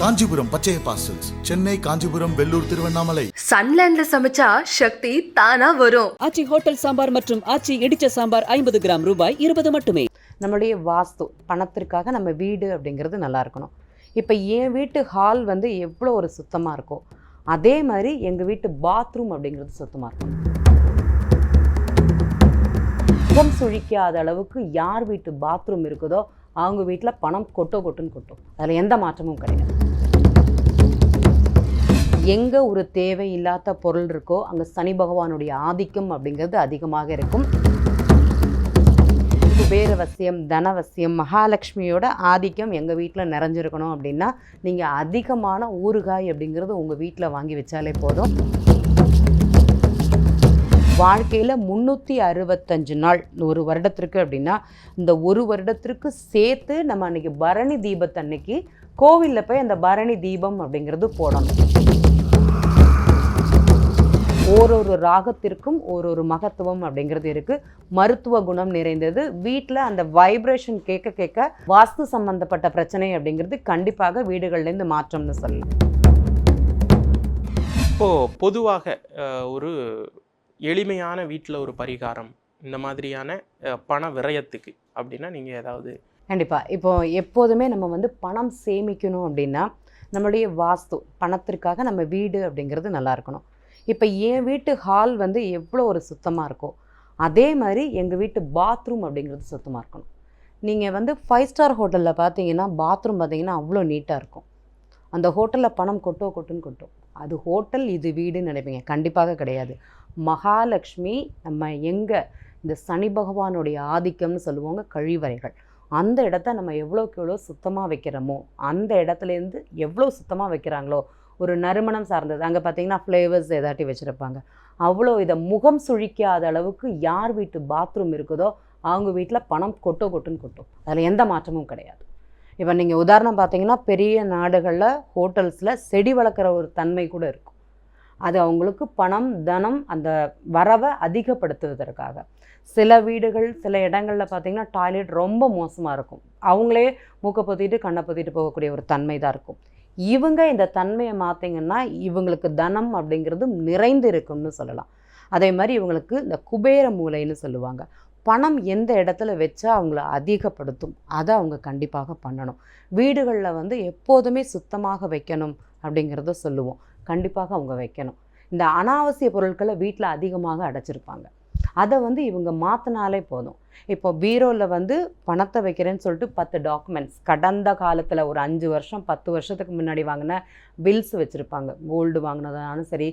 காஞ்சிபுரம் பச்சைய பாசல்ஸ் சென்னை காஞ்சிபுரம் வெள்ளூர் திருவண்ணாமலை. சன்லேண்ட்ல சமைச்சா சக்தி தானா வரும். ஆச்சி ஹோட்டல் சாம்பார் மற்றும் ஆச்சி இடிச்ச சாம்பார் ஐம்பது கிராம் ரூபாய் இருபது மட்டுமே. நம்மளுடைய வாஸ்து பணத்திற்காக நம்ம வீடு அப்படிங்கிறது நல்லா இருக்கணும். இப்போ என் வீட்டு ஹால் வந்து எவ்வளோ ஒரு சுத்தமாக இருக்கும் அதே மாதிரி எங்கள் வீட்டு பாத்ரூம் அப்படிங்கிறது சுத்தமாக இருக்கும் முகம் சுழிக்காத அளவுக்கு யார் வீட்டு பாத்ரூம் இருக்குதோ அவங்க வீட்டில் பணம் கொட்டோ கொட்டுன்னு கொட்டும். அதில் எந்த மாற்றமும் கிடையாது. எங்கே ஒரு தேவை இல்லாத பொருள் இருக்கோ அங்கே சனி பகவானுடைய ஆதிக்கம் அப்படிங்கிறது அதிகமாக இருக்கும். குபேரவசியம் தனவசியம் மகாலட்சுமியோட ஆதிக்கம் எங்கள் வீட்டில் நிறைஞ்சிருக்கணும் அப்படின்னா நீங்கள் அதிகமான ஊறுகாய் அப்படிங்கிறது உங்கள் வீட்டில் வாங்கி வச்சாலே போதும். வாழ்க்கையில் முந்நூற்றி அறுபத்தஞ்சு நாள் ஒரு வருடத்திற்கு அப்படின்னா இந்த ஒரு வருடத்திற்கு சேர்த்து நம்ம அன்னைக்கு பரணி தீபத்தன்னைக்கு கோவிலில் போய் அந்த பரணி தீபம் அப்படிங்கிறது போடணும். ஓரொரு ராகத்திற்கும் ஓரொரு மகத்துவம் அப்படிங்கிறது இருக்குது மருத்துவ குணம் நிறைந்தது. வீட்டில் அந்த வைப்ரேஷன் கேட்க கேட்க வாஸ்து சம்பந்தப்பட்ட பிரச்சனை அப்படிங்கிறது கண்டிப்பாக வீடுகள்லேருந்து மாற்றம்னு சொல்லலாம். இப்போது பொதுவாக ஒரு எளிமையான வீட்டில் ஒரு பரிகாரம் இந்த மாதிரியான பண விரயத்துக்கு அப்படின்னா நீங்கள் ஏதாவது கண்டிப்பாக இப்போ எப்போதுமே நம்ம வந்து பணம் சேமிக்கணும் அப்படின்னா நம்மளுடைய வாஸ்து பணத்திற்காக நம்ம வீடு அப்படிங்கிறது நல்லா இருக்கணும். இப்போ என் வீட்டு ஹால் வந்து எவ்வளோ ஒரு சுத்தமாக இருக்கோ அதே மாதிரி எங்கள் வீட்டு பாத்ரூம் அப்படிங்கிறது சுத்தமாக இருக்கணும். நீங்கள் வந்து ஃபைவ் ஸ்டார் ஹோட்டலில் பார்த்தீங்கன்னா பாத்ரூம் பார்த்தீங்கன்னா அவ்வளோ நீட்டாக இருக்கும். அந்த ஹோட்டலில் பணம் கொட்டோ கொட்டுன்னு கொட்டும். அது ஹோட்டல் இது வீடுன்னு நினைப்பீங்க. கண்டிப்பாக கிடையாது. மகாலட்சுமி நம்ம எங்கே இந்த சனி பகவானுடைய ஆதிக்கம்னு சொல்லுவாங்க கழிவறைகள். அந்த இடத்த நம்ம எவ்வளோக்கு எவ்வளோ சுத்தமாக வைக்கிறோமோ அந்த இடத்துலேருந்து எவ்வளோ சுத்தமாக வைக்கிறாங்களோ ஒரு நறுமணம் சார்ந்தது. அங்கே பார்த்தீங்கன்னா ஃப்ளேவர்ஸ் ஏதாட்டி வச்சுருப்பாங்க. அவ்வளோ இதை முகம் சுழிக்காத அளவுக்கு யார் வீட்டு பாத்ரூம் இருக்குதோ அவங்க வீட்டில் பணம் கொட்டோ கொட்டுன்னு கொட்டும். அதில் எந்த மாற்றமும் கிடையாது. இப்போ நீங்கள் உதாரணம் பார்த்தீங்கன்னா பெரிய நாடுகளில் ஹோட்டல்ஸில் செடி வளர்க்குற ஒரு தன்மை கூட இருக்கும். அது அவங்களுக்கு பணம் தனம் அந்த வரவை அதிகப்படுத்துவதற்காக. சில வீடுகள் சில இடங்களில் பார்த்திங்கன்னா டாய்லெட் ரொம்ப மோசமாக இருக்கும். அவங்களே மூக்கை பொத்திட்டு கண்ணை பொத்திட்டு போகக்கூடிய ஒரு தன்மை தான் இருக்கும். இவங்க இந்த தன்மையை மாற்றிங்கன்னா இவங்களுக்கு தனம் அப்படிங்கிறது நிறைந்து இருக்கும்னு சொல்லலாம். அதே மாதிரி இவங்களுக்கு இந்த குபேர மூலைன்னு சொல்லுவாங்க. பணம் எந்த இடத்துல வச்சா அவங்கள அதிகப்படுத்தும். அதை அவங்க கண்டிப்பாக பண்ணணும். வீடுகளில் வந்து எப்போதுமே சுத்தமாக வைக்கணும் அப்படிங்கிறத சொல்லுவோம். கண்டிப்பாக அவங்க வைக்கணும். இந்த அனாவசிய பொருட்களை வீட்டில் அதிகமாக அடைச்சிருப்பாங்க. அதை வந்து இவங்க மாற்றினாலே போதும். இப்போ பீரோவில் வந்து பணத்தை வைக்கிறேன்னு சொல்லிட்டு பத்து டாக்குமெண்ட்ஸ் கடந்த காலத்தில் ஒரு அஞ்சு வருஷம் பத்து வருஷத்துக்கு முன்னாடி வாங்கின பில்ஸ் வச்சுருப்பாங்க. கோல்டு வாங்கினதானாலும் சரி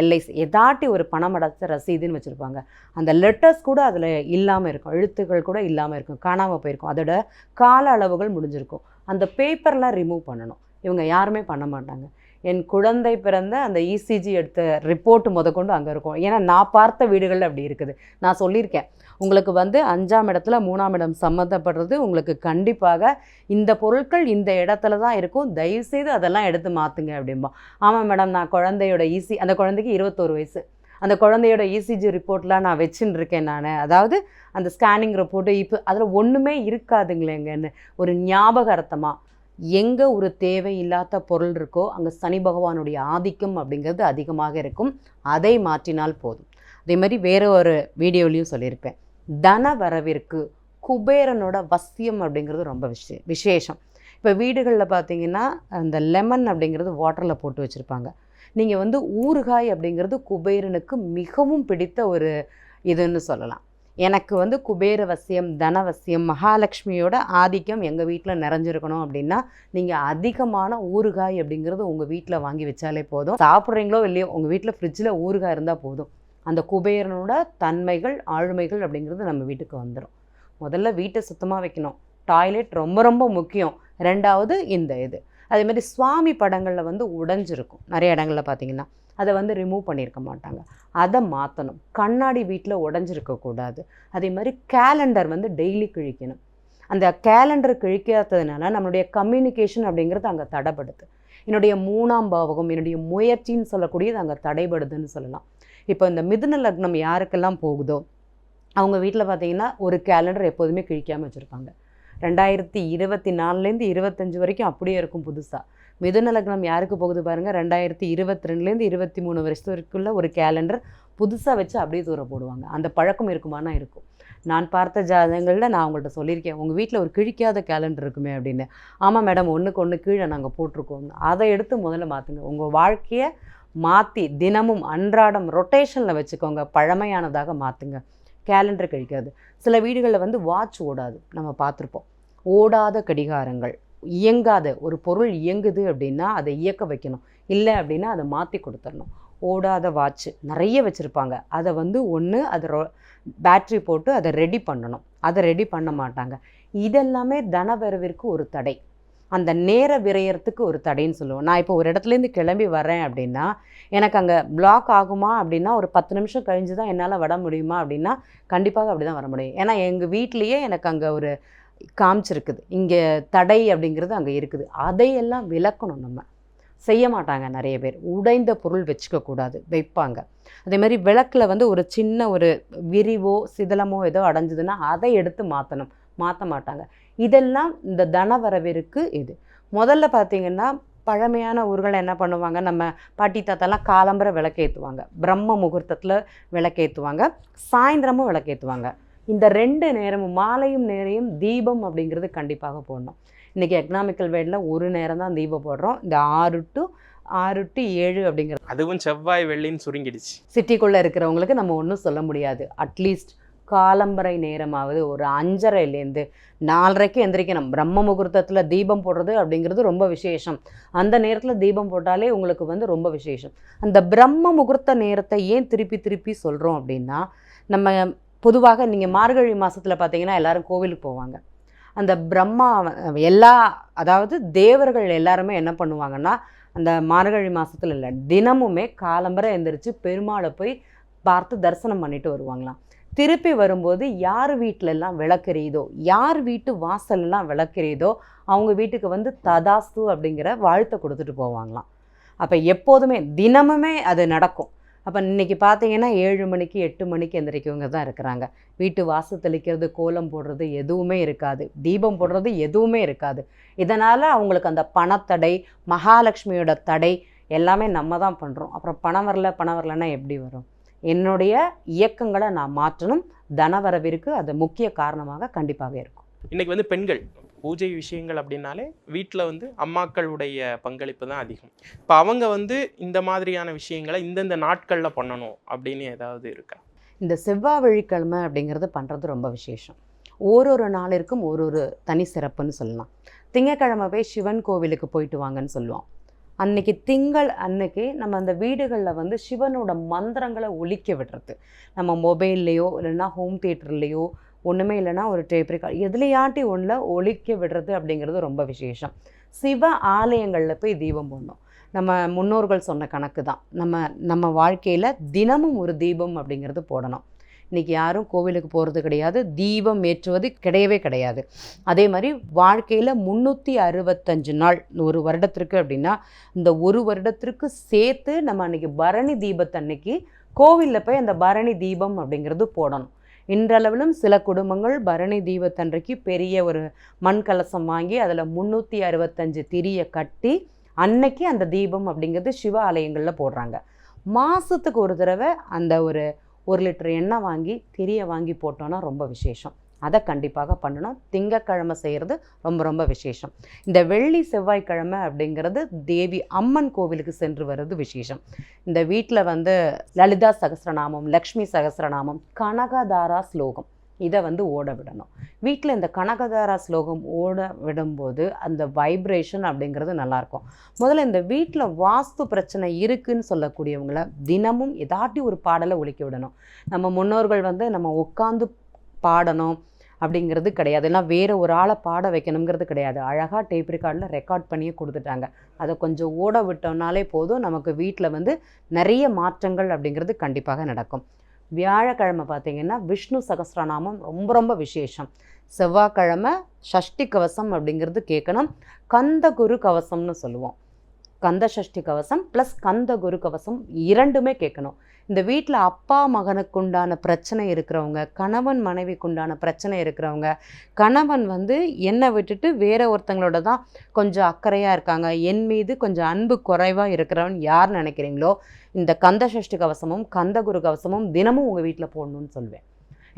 எல்ஐசி எதாட்டி ஒரு பணம் அடைச்ச ரசீதுன்னு வச்சுருப்பாங்க. அந்த லெட்டர்ஸ் கூட அதில் இல்லாமல் இருக்கும். எழுத்துக்கள் கூட இல்லாமல் இருக்கும். காணாமல் போயிருக்கும். அதோட கால அளவுகள் முடிஞ்சிருக்கும். அந்த பேப்பர்லாம் ரிமூவ் பண்ணணும். இவங்க யாருமே பண்ண மாட்டாங்க. என் குழந்தை பிறந்த அந்த இசிஜி எடுத்த ரிப்போர்ட் முதற்கொண்டு அங்கே இருக்கும். ஏன்னா நான் பார்த்த வீடுகள் அப்படி இருக்குது. நான் சொல்லியிருக்கேன். உங்களுக்கு வந்து அஞ்சாம் இடத்துல மூணாம் இடம் சம்மந்தப்படுறது உங்களுக்கு கண்டிப்பாக இந்த பொருட்கள் இந்த இடத்துல தான் இருக்கும். தயவுசெய்து அதெல்லாம் எடுத்து மாற்றுங்க அப்படிம்பா. ஆமாம் மேடம் நான் குழந்தையோட ஈசி அந்த குழந்தைக்கு இருபத்தோரு வயசு. அந்த குழந்தையோட இசிஜி ரிப்போர்ட்லாம் நான் வச்சுன்னு இருக்கேன் நான். அதாவது அந்த ஸ்கேனிங் ரிப்போர்ட்டு இப்போ அதில் ஒன்றுமே இருக்காதுங்களேங்கன்னு. ஒரு ஞாபகார்த்தமாக எங்கே ஒரு தேவையில்லாத பொருள் இருக்கோ அங்கே சனி பகவானுடைய ஆதிக்கம் அப்படிங்கிறது அதிகமாக இருக்கும். அதை மாற்றினால் போதும். அதே மாதிரி வேறு ஒரு வீடியோலையும் சொல்லியிருப்பேன். தன வரவிற்கு குபேரனோட வசியம் அப்படிங்கிறது ரொம்ப விஷய விசேஷம். இப்போ வீடுகளில் பார்த்தீங்கன்னா அந்த லெமன் அப்படிங்கிறது வாட்டரில் போட்டு வச்சுருப்பாங்க. நீங்கள் வந்து ஊறுகாய் அப்படிங்கிறது குபேரனுக்கு மிகவும் பிடித்த ஒரு இதுன்னு சொல்லலாம். எனக்கு வந்து குபேரவசியம் தனவசியம் மகாலட்சுமியோட ஆதிக்கம் எங்கள் வீட்டில் நிறைஞ்சிருக்கணும் அப்படின்னா நீங்கள் அதிகமான ஊறுகாய் அப்படிங்கிறது உங்கள் வீட்டில் வாங்கி வச்சாலே போதும். சாப்பிட்றீங்களோ இல்லையோ உங்கள் வீட்டில் ஃப்ரிட்ஜில் ஊறுகாய் இருந்தால் போதும். அந்த குபேரனோட தன்மைகள் ஆளுமைகள் அப்படிங்கிறது நம்ம வீட்டுக்கு வந்துடும் முதல்ல வீட்டை சுத்தமாக வைக்கணும். டாய்லெட் ரொம்ப ரொம்ப முக்கியம். ரெண்டாவது இந்த இது. அதே மாதிரி சுவாமி படங்களில் வந்து உடைஞ்சிருக்கும். நிறைய இடங்களில் பார்த்தீங்கன்னா. அதை வந்து ரிமூவ் பண்ணியிருக்க மாட்டாங்க. அதை மாற்றணும் கண்ணாடி வீட்டில் உடஞ்சிருக்கக்கூடாது அதே மாதிரி கேலண்டர் வந்து டெய்லி கிழிக்கணும். அந்த கேலண்டர் கிழிக்காததுனால நம்மளுடைய கம்யூனிகேஷன் அப்படிங்கிறது அங்கே தடைப்படுது என்னுடைய மூணாம் பாவகம் என்னுடைய முயற்சின்னு சொல்லக்கூடியது அங்கே தடைபடுதுன்னு சொல்லலாம். இப்போ இந்த மிதுன லக்னம் யாருக்கெல்லாம் போகுதோ அவங்க வீட்டில் பார்த்தீங்கன்னா ஒரு கேலண்டர் எப்போதுமே கிழிக்காமல் வச்சுருப்பாங்க. ரெண்டாயிரத்தி இருபத்தி நாலுலேருந்து இருபத்தஞ்சு வரைக்கும் அப்படியே இருக்கும் புதுசாக மிதுன லக்னம் யாருக்கு போகுது பாருங்கள் ரெண்டாயிரத்தி இருபத்தி ரெண்டுலேருந்து இருபத்தி மூணு வருஷத்துக்குள்ளே ஒரு கேலண்டர் புதுசாக வச்சு அப்படியே தூர போடுவாங்க. அந்த பழக்கம் இருக்குமானா இருக்கும். நான் பார்த்த ஜாதகங்களில் நான் உங்கள்கிட்ட சொல்லியிருக்கேன் உங்கள் வீட்டில் ஒரு கிழிக்காத கேலண்டர் இருக்குமே அப்படின்னு. ஆமாம் மேடம் ஒன்றுக்கு ஒன்று கீழே நாங்கள் போட்டிருக்கோம். அதை எடுத்து முதல்ல மாற்றுங்க உங்கள் வாழ்க்கையை மாற்றி தினமும் அன்றாடம் ரொட்டேஷனில் வச்சுக்கோங்க. பழமையானதாக மாற்றுங்க கேலண்டர் கழிக்காது. சில வீடுகளில் வந்து வாட்ச் ஓடாது. நம்ம பார்த்துருப்போம். ஓடாத கடிகாரங்கள். இயங்காத ஒரு பொருள் இயங்குது அப்படின்னா அதை இயக்க வைக்கணும். இல்லை அப்படின்னா அதை மாற்றி கொடுத்துடணும். ஓடாத வாட்ச் நிறைய வச்சுருப்பாங்க. அதை வந்து ஒன்று அதை ரொ பேட்ரி போட்டு அதை ரெடி பண்ணணும். அதை ரெடி பண்ண மாட்டாங்க. இதெல்லாமே தனவரவிற்கு ஒரு தடை. அந்த நேர விரயறதுக்கு ஒரு தடைன்னு சொல்லுவோம். நான் இப்போ ஒரு இடத்துலேருந்து கிளம்பி வரேன் அப்படின்னா எனக்கு அங்கே பிளாக் ஆகுமா அப்படின்னா ஒரு பத்து நிமிஷம் கழிஞ்சு தான் என்னால் வர முடியுமா அப்படின்னா கண்டிப்பாக அப்படி தான் வர முடியும். ஏன்னா எங்கள் வீட்லேயே எனக்கு அங்கே ஒரு காமிச்சிருக்குது. இங்கே தடை அப்படிங்கிறது அங்கே இருக்குது. அதையெல்லாம் விளக்கணும் நம்ம. செய்ய மாட்டாங்க நிறைய பேர். உடைந்த பொருள் வச்சுக்கக்கூடாது. வைப்பாங்க. அதே மாதிரி விளக்கில் வந்து ஒரு சின்ன ஒரு விரிவோ சிதலமோ ஏதோ அடைஞ்சதுன்னா அதை எடுத்து மாற்றணும் மாற்ற மாட்டாங்க. இதெல்லாம் இந்த தனவரவிற்கு இது. முதல்ல பார்த்தீங்கன்னா பழமையான ஊர்களை என்ன பண்ணுவாங்க? நம்ம பாட்டி தாத்தாலாம் காலம்பர விளக்கேற்றுவாங்க பிரம்ம முகூர்த்தத்தில் விளக்கேற்றுவாங்க சாயந்தரமும் விளக்கேற்றுவாங்க இந்த ரெண்டு நேரமும் மாலையும் நேரையும் தீபம் அப்படிங்கிறது கண்டிப்பாக போடணும். இன்றைக்கி எக்கனாமிக்கல் வேடில் ஒரு நேரம் தான் தீபம் போடுறோம். இந்த ஆறு டு ஆறு டு ஏழு அப்படிங்கிறது அதுவும் செவ்வாய் வெள்ளின்னு சுருங்கிடுச்சு. சிட்டிக்குள்ளே இருக்கிறவங்களுக்கு நம்ம ஒன்றும் சொல்ல முடியாது. அட்லீஸ்ட் காலம்பரை நேரமாவது ஒரு அஞ்சரைலேருந்து நாலரைக்கு எந்திரிக்கணும். பிரம்ம முகூர்த்தத்தில் தீபம் போடுறது அப்படிங்கிறது ரொம்ப விசேஷம். அந்த நேரத்தில் தீபம் போட்டாலே உங்களுக்கு வந்து ரொம்ப விசேஷம். அந்த பிரம்ம முகூர்த்த நேரத்தை ஏன் திருப்பி திருப்பி சொல்கிறோம் அப்படின்னா நம்ம பொதுவாக நீங்கள் மார்கழி மாதத்தில் பார்த்தீங்கன்னா எல்லாரும் கோவிலுக்கு போவாங்க. அந்த பிரம்மா எல்லா அதாவது தேவர்கள் எல்லாருமே என்ன பண்ணுவாங்கன்னா அந்த மார்கழி மாதத்துல இல்லை தினமுமே காலம்பரை எந்திரிச்சு பெருமாளை போய் பார்த்து தரிசனம் பண்ணிட்டு வருவாங்களாம். திருப்பி வரும்போது யார் வீட்டிலெல்லாம் விளக்குறீதோ யார் வீட்டு வாசலெல்லாம் விளக்குறீதோ அவங்க வீட்டுக்கு வந்து ததாஸ்து அப்படிங்கிற வாழ்த்தை கொடுத்துட்டு போவாங்களாம். அப்போ எப்போதுமே தினமுமே அது நடக்கும். அப்போ இன்றைக்கி பார்த்தீங்கன்னா ஏழு மணிக்கு எட்டு மணிக்கு எந்திரிக்கவங்க தான் இருக்கிறாங்க. வீட்டு வாசல் தெளிக்கிறது கோலம் போடுறது எதுவுமே இருக்காது. தீபம் போடுறது எதுவுமே இருக்காது. இதனால் அவங்களுக்கு அந்த பணத்தடை மகாலட்சுமியோட தடை எல்லாமே நம்ம தான் பண்ணுறோம் அப்புறம் பணம் வரல பணம் வரலன்னா எப்படி வரும்? என்னுடைய இயக்கங்களை நான் மாற்றணும். தனவரவிற்கு அது முக்கிய காரணமாக கண்டிப்பாக இருக்கும். இன்னைக்கு வந்து பெண்கள் பூஜை விஷயங்கள் அப்படின்னாலே வீட்டில் வந்து அம்மாக்களுடைய பங்களிப்பு தான் அதிகம். இப்போ அவங்க வந்து இந்த மாதிரியான விஷயங்களை இந்தந்த நாட்களில் பண்ணணும் அப்படின்னு ஏதாவது இருக்கா? இந்த செவ்வாய் வெள்ளிக்கிழமை அப்படிங்கிறது பண்ணுறது ரொம்ப விசேஷம். ஓரொரு நாளிற்கும் ஒரு ஒரு தனி சிறப்புன்னு சொல்லலாம். திங்கக்கிழமை போய் சிவன் கோவிலுக்கு போயிட்டு வாங்கன்னு சொல்லுவோம். அன்னைக்கு திங்கள் அன்னைக்கு நம்ம அந்த வீடுகளில் வந்து சிவனோட மந்திரங்களை ஒழிக்க விடுறது. நம்ம மொபைல்லையோ இல்லைன்னா ஹோம் தியேட்டர்லேயோ ஒன்றுமே இல்லைன்னா ஒரு டேப் ரெக்கார்ட் எதுலையாட்டி ஒன்றில் ஒழிக்க விடுறது அப்படிங்கிறது ரொம்ப விசேஷம். சிவ ஆலயங்களில் போய் தீபம் போடணும். நம்ம முன்னோர்கள் சொன்ன கணக்கு தான் நம்ம நம்ம வாழ்க்கையில் தினமும் ஒரு தீபம் அப்படிங்கிறது போடணும். இன்றைக்கி யாரும் கோவிலுக்கு போகிறது கிடையாது. தீபம் ஏற்றுவது கிடையவே கிடையாது. அதே மாதிரி வாழ்க்கையில் முந்நூற்றி அறுபத்தஞ்சு நாள் ஒரு வருடத்திற்கு அப்படின்னா இந்த ஒரு வருடத்திற்கு சேர்த்து நம்ம அன்றைக்கி பரணி தீபத்தன்னைக்கு கோவிலில் போய் அந்த பரணி தீபம் அப்படிங்கிறது போடணும். இன்றளவிலும் சில குடும்பங்கள் பரணி தீபத்தன்றைக்கு பெரிய ஒரு மண் கலசம் வாங்கி அதில் முந்நூற்றி அறுபத்தஞ்சு திரியை கட்டி அன்னைக்கு அந்த தீபம் அப்படிங்கிறது சிவ ஆலயங்களில் போடுறாங்க. மாதத்துக்கு ஒரு தடவை அந்த ஒரு ஒரு லிட்டர் எண்ணெய் வாங்கி திரியை வாங்கி போட்டோன்னா ரொம்ப விசேஷம். அதை கண்டிப்பாக பண்ணணும். திங்கக்கிழமை செய்கிறது ரொம்ப ரொம்ப விசேஷம். இந்த வெள்ளி செவ்வாய்க்கிழமை அப்படிங்கிறது தேவி அம்மன் கோவிலுக்கு சென்று வர்றது விசேஷம். இந்த வீட்டில் வந்து லலிதா சகஸ்ரநாமம் லக்ஷ்மி சகசிரநாமம் கனகதாரா ஸ்லோகம் இதை வந்து ஓட விடணும். வீட்டில் இந்த கனகதாரா ஸ்லோகம் ஓட விடும்போது அந்த வைப்ரேஷன் அப்படிங்கிறது நல்லாயிருக்கும். முதல்ல இந்த வீட்டில் வாஸ்து பிரச்சனை இருக்குதுன்னு சொல்லக்கூடியவங்கள தினமும் ஏதாட்டி ஒரு பாடலை ஒழிக்க விடணும். நம்ம முன்னோர்கள் வந்து நம்ம உட்காந்து பாடணும். அப்படிங்கிறது கிடையாது. ஏன்னா வேறு ஒரு ஆளை பாட வைக்கணுங்கிறது கிடையாது. அழகாக டேப் ரெக்கார்டில் ரெக்கார்ட் பண்ணியே கொடுத்துட்டாங்க. அதை கொஞ்சம் ஓட விட்டோம்னாலே போதும். நமக்கு வீட்டில் வந்து நிறைய மாற்றங்கள் அப்படிங்கிறது கண்டிப்பாக நடக்கும். வியாழக்கிழமை பார்த்திங்கன்னா விஷ்ணு சகசிரநாமம் ரொம்ப ரொம்ப விசேஷம். செவ்வாய்க்கிழமை ஷஷ்டி கவசம் அப்படிங்கிறது கேட்கணும். கந்த குரு கவசம்னு சொல்லுவோம். கந்த சஷ்டி கவசம் ப்ளஸ் கந்த குரு கவசம் இரண்டுமே கேட்கணும். இந்த வீட்டில் அப்பா மகனுக்கு உண்டான பிரச்சனை இருக்கிறவங்க கணவன் மனைவிக்கு உண்டான பிரச்சனை இருக்கிறவங்க கணவன் வந்து என்னை விட்டுட்டு வேற ஒருத்தங்களோட தான் கொஞ்சம் அக்கறையாக இருக்காங்க. என் மீது கொஞ்சம் அன்பு குறைவாக இருக்கிறவன் யார் நினைக்கிறீங்களோ இந்த கந்த சஷ்டி கவசமும் கந்த குரு கவசமும் தினமும் உங்கள் வீட்டில் போடணும்னு சொல்வேன்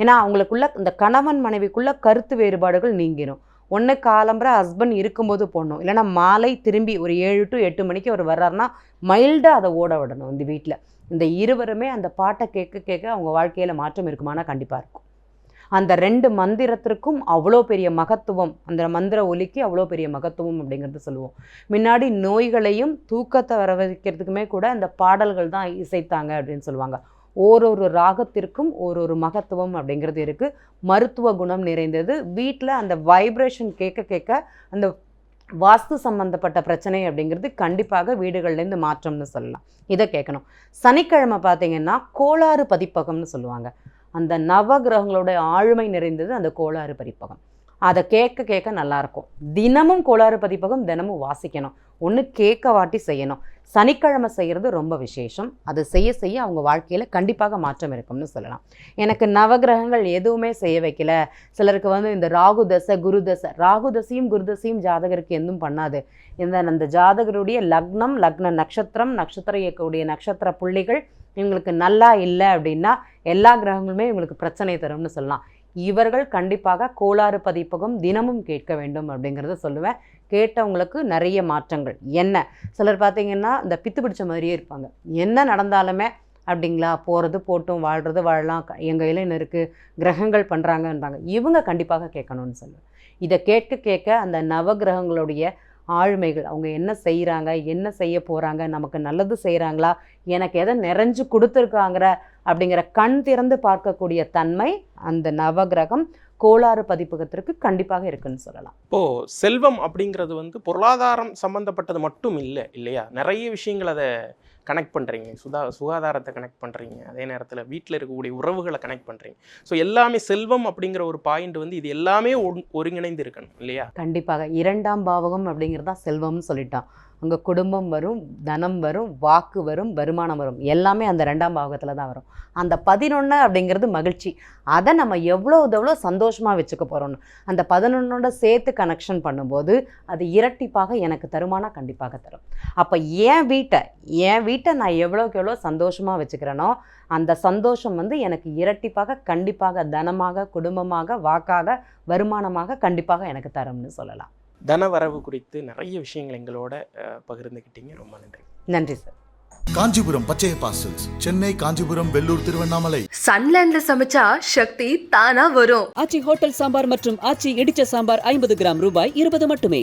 ஏன்னா அவங்களுக்குள்ள இந்த கணவன் மனைவிக்குள்ள கருத்து வேறுபாடுகள் நீங்கிடும் ஒன்று காலம்பரை ஹஸ்பண்ட் இருக்கும்போது போடணும். இல்லைன்னா மாலை திரும்பி ஒரு ஏழு டு எட்டு மணிக்கு அவர் வர்றாருன்னா மைல்டாக அதை ஓட விடணும் இந்த வீட்டில் இந்த இருவருமே அந்த பாட்டை கேட்க கேட்க அவங்க வாழ்க்கையில் மாற்றம் இருக்குமானா கண்டிப்பாக இருக்கும். அந்த ரெண்டு மந்திரத்திற்கும் அவ்வளோ பெரிய மகத்துவம் அந்த மந்திர ஒலிக்கு அவ்வளோ பெரிய மகத்துவம் அப்படிங்கிறது சொல்லுவோம். முன்னாடி நோய்களையும் தூக்கத்தை வர வைக்கிறதுக்குமே கூட அந்த பாடல்கள் தான் இசைத்தாங்க அப்படின்னு சொல்லுவாங்க. ஓரொரு ராகத்திற்கும் ஒரு ஒரு மகத்துவம் அப்படிங்கிறது இருக்குது மருத்துவ குணம் நிறைந்தது. வீட்டில் அந்த வைப்ரேஷன் கேட்க கேட்க அந்த வாஸ்து சம்பந்தப்பட்ட பிரச்சனை அப்படிங்கிறது கண்டிப்பாக வீடுகள்லேருந்து மாற்றம்னு சொல்லலாம். இதை கேட்கணும். சனிக்கிழமை பார்த்தீங்கன்னா கோளாறு பதிப்பகம்னு சொல்லுவாங்க. அந்த நவகிரகங்களோட ஆளுமை நிறைந்தது அந்த கோளாறு பதிப்பகம். அதை கேட்க கேட்க நல்லாயிருக்கும் தினமும் கோளாறு பதிப்பகம் தினமும் வாசிக்கணும். ஒன்று கேட்க வாட்டி செய்யணும். சனிக்கிழமை செய்கிறது ரொம்ப விசேஷம். அதை செய்ய செய்ய அவங்க வாழ்க்கையில் கண்டிப்பாக மாற்றம் இருக்கும்னு சொல்லலாம். எனக்கு நவகிரகங்கள் எதுவுமே செய்ய வைக்கல. சிலருக்கு வந்து இந்த ராகு தசை குரு தசை ராகு தசையும் குரு தசையும் ஜாதகருக்கு எதுவும் பண்ணாது. இந்த அந்த ஜாதகருடைய லக்னம் லக்ன நட்சத்திரம் நட்சத்திரம் இயக்கக்கூடிய நட்சத்திர புள்ளிகள் இவங்களுக்கு நல்லா இல்லை அப்படின்னா எல்லா கிரகங்களுமே இவங்களுக்கு பிரச்சனை தரும்னு சொல்லலாம். இவர்கள் கண்டிப்பாக கோளாறு பதிப்பகம் தினமும் கேட்க வேண்டும் அப்படிங்கிறத சொல்லுவேன். கேட்டவங்களுக்கு நிறைய மாற்றங்கள். என்ன? சிலர் பார்த்தீங்கன்னா இந்த பித்து பிடிச்ச மாதிரியே இருப்பாங்க. என்ன நடந்தாலுமே அப்படிங்களா? போகிறது போட்டும் வாழ்கிறது வாழலாம். எங்கள் கையில் என்ன இருக்குது கிரகங்கள் பண்ணுறாங்கன்றாங்க இவங்க கண்டிப்பாக கேட்கணும்னு சொல்லுவேன். இதை கேட்க கேட்க அந்த நவகிரகங்களுடைய ஆழ்மைகள் அவங்க என்ன செய்கிறாங்க என்ன செய்ய போகிறாங்க நமக்கு நல்லது செய்கிறாங்களா எனக்கு எதை நிறைஞ்சு கொடுத்துருக்காங்கிற அப்படிங்கிற கண் திறந்து பார்க்கக்கூடிய தன்மை அந்த நவகிரகம் கோளாறு பதிப்பகத்திற்கு கண்டிப்பாக இருக்குன்னு சொல்லலாம். இப்போ செல்வம் அப்படிங்கிறது வந்து பொருளாதாரம் சம்பந்தப்பட்டது மட்டும் இல்லை இல்லையா? நிறைய விஷயங்கள் அதை கனெக்ட் பண்ணுறீங்க சுதா சுகாதாரத்தை கனெக்ட் பண்ணுறீங்க அதே நேரத்தில் வீட்டில் இருக்கக்கூடிய உறவுகளை கனெக்ட் பண்ணுறீங்க ஸோ எல்லாமே செல்வம் அப்படிங்கிற ஒரு பாயிண்ட் வந்து இது எல்லாமே ஒருங்கிணைந்து இருக்கணும் இல்லையா? கண்டிப்பாக. இரண்டாம் பாவகம் அப்படிங்கிறது தான் செல்வம்னு சொல்லிட்டான் அங்கே குடும்பம் வரும் தனம் வரும் வாக்கு வரும் வருமானம் வரும். எல்லாமே அந்த ரெண்டாம் பாகத்தில் தான் வரும். அந்த பதினொன்று அப்படிங்கிறது மகிழ்ச்சி. அதை நம்ம எவ்வளோ எவ்வளோ சந்தோஷமாக வச்சுக்க போகிறோம்னு அந்த பதினொன்னோட சேர்த்து கனெக்ஷன் பண்ணும்போது அது இரட்டிப்பாக எனக்கு தருமானா கண்டிப்பாக தரும். அப்போ என் வீட்டை என் வீட்டை நான் எவ்வளோக்கு எவ்வளோ சந்தோஷமாக வச்சுக்கிறேனோ அந்த சந்தோஷம் வந்து எனக்கு இரட்டிப்பாக கண்டிப்பாக தனமாக குடும்பமாக வாக்காக வருமானமாக கண்டிப்பாக எனக்கு தரும்னு சொல்லலாம். தனவரவு குறித்து நிறைய விஷயங்கள் எங்களோட பகிர்ந்துக்கிட்டீங்க ரொம்ப நன்றி. நன்றி சார். காஞ்சிபுரம் பச்சையப்பா சில்க்ஸ் சென்னை காஞ்சிபுரம் வெள்ளூர் திருவண்ணாமலை. சன்லேண்ட்ல சமைச்சா சக்தி தானா வரும். ஆச்சி ஹோட்டல் சாம்பார் மற்றும் ஆச்சி இடிச்ச சாம்பார் ஐம்பது கிராம் ரூபாய் இருபது மட்டுமே.